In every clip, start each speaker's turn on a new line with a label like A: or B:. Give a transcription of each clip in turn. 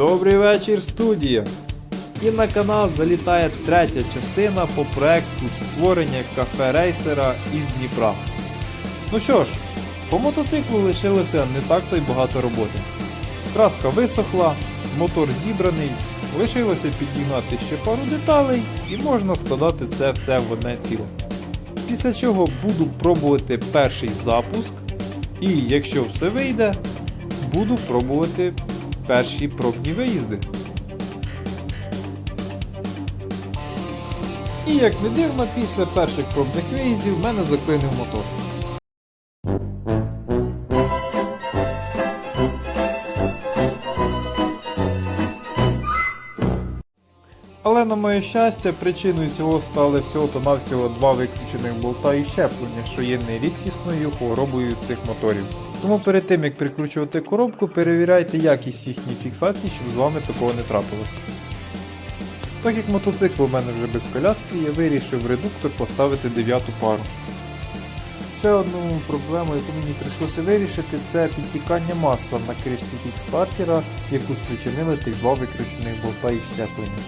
A: Добрий вечір, студія! І на канал залітає третя частина по проекту створення кафе рейсера із Дніпра. Ну що ж, по мотоциклу лишилося не так то й багато роботи. Краска висохла, мотор зібраний, лишилося підігнати ще пару деталей і можна складати це все в одне ціле. Після чого буду пробувати перший запуск, і якщо все вийде, буду пробувати перші пробні виїзди. І як не дивно, після перших пробних виїздів в мене заклинив мотор. Але на моє щастя, причиною цього стали всього-то навсього два виключених болта і щеплення, що є нерідкісною хворобою цих моторів. Тому перед тим як прикручувати коробку, перевіряйте якість їхньої фіксації, щоб з вами такого не трапилось. Так як мотоцикл у мене вже без коляски, я вирішив редуктор поставити дев'яту пару. Ще одну проблему, яку мені прийшлося вирішити, це підтікання масла на кришці кікстартера, яку спричинили тих два викручених болта і щеплення.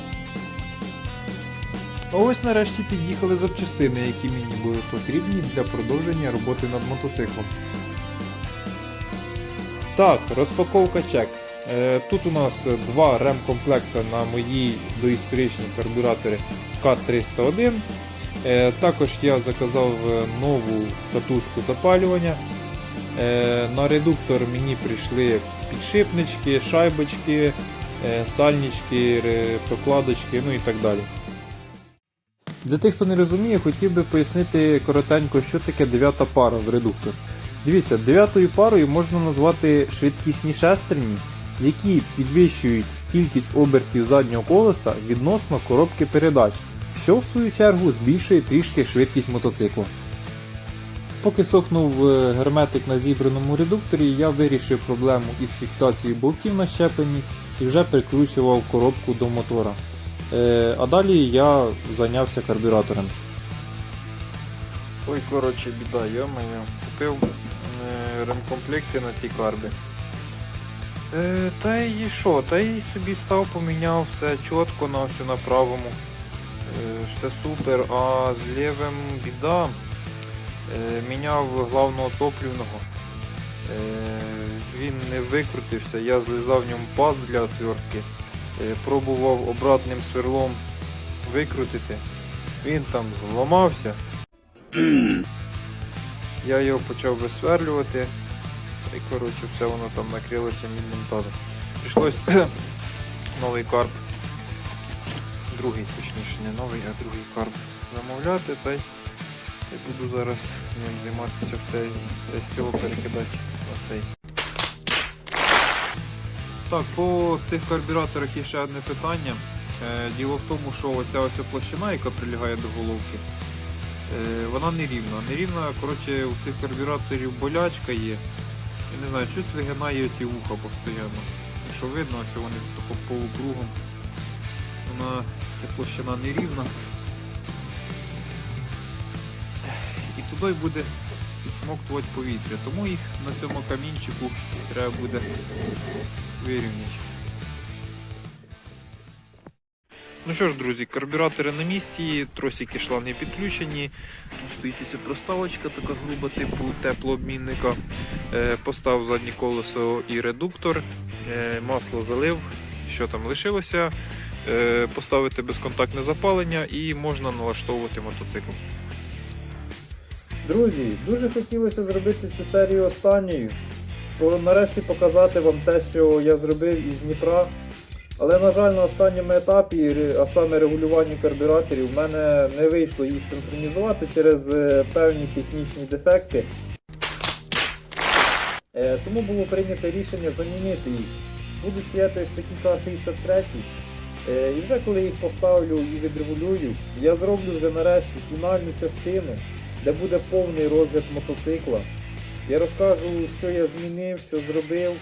A: А ось нарешті під'їхали запчастини, які мені були потрібні для продовження роботи над мотоциклом. Так, розпаковка чек. Е, Тут у нас два ремкомплекта на мої доісторичні карбюратори К301. Е, Також я заказав е, нову катушку запалювання. На редуктор мені прийшли підшипнички, шайбочки, сальнички, прокладочки, ну і так далі. Для тих, хто не розуміє, хотів би пояснити коротенько, що таке дев'ята пара в редуктор. Дивіться, дев'ятою парою можна назвати швидкісні шестерні, які підвищують кількість обертів заднього колеса відносно коробки передач, що в свою чергу збільшує трішки швидкість мотоциклу. Поки сохнув е, герметик на зібраному редукторі, я вирішив проблему із фіксацією болтів на щепленні і вже прикручував коробку до мотора. Е, А далі я зайнявся карбюратором. Ой, коротше, біда, йо-моє, купив е, ремкомплекти на цій карбі. Е, та й що, та й собі став, поміняв все чітко на все на правому. Е, все супер, а з лівим біда. Е, міняв главного топливного. Е, він не викрутився, я злизав в ньому паз для отвертки. Е, пробував обратним сверлом викрутити. Він там зламався. Я його почав висверлювати. І коротше все воно там накрилося мідним тазом. Прийшлось новий карп. Другий, точніше, не новий, а другий карп замовляти, та й я буду зараз ним займатися все, з цього перекидати на цей. Так, по цих карбюраторах є ще одне питання. Е, Діло в тому, що оця ось площина, яка прилягає до головки, вона нерівна. Нерівна, коротше, у цих карбюраторів болячка є. Я не знаю, щось вигинає ці вуха постійно. Якщо видно, ось вони тако полукругом. Вона ця площина нерівна. І туди буде підсмоктувати повітря. Тому їх на цьому камінчику треба буде вирівняти. Ну що ж, друзі, карбюратори на місці, тросики шланги підключені. Тут стоїть ось проставочка, така груба, типу теплообмінника. Е, Постав заднє колесо і редуктор, е, масло залив, що там лишилося. Е, Поставити безконтактне запалення і можна налаштовувати мотоцикл. Друзі, дуже хотілося зробити цю серію останньою. Нарешті показати вам те, що я зробив із Дніпра. Але, на жаль, на останньому етапі, а саме регулювання карбюраторів, в мене не вийшло їх синхронізувати через е, певні технічні дефекти. Е, Тому було прийнято рішення замінити їх. Будуть стояти ось такі К-63. Е, І вже коли їх поставлю і відрегулюю, я зроблю вже нарешті фінальну частину, де буде повний розгляд мотоцикла. Я розкажу, що я змінив, що зробив,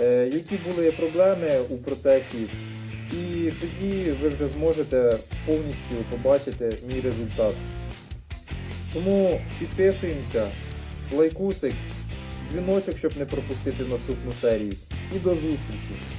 A: е, які були проблеми у процесі. І тоді ви вже зможете повністю побачити мій результат. Тому підписуємося, лайкусик, дзвіночок, щоб не пропустити наступну серію. І до зустрічі!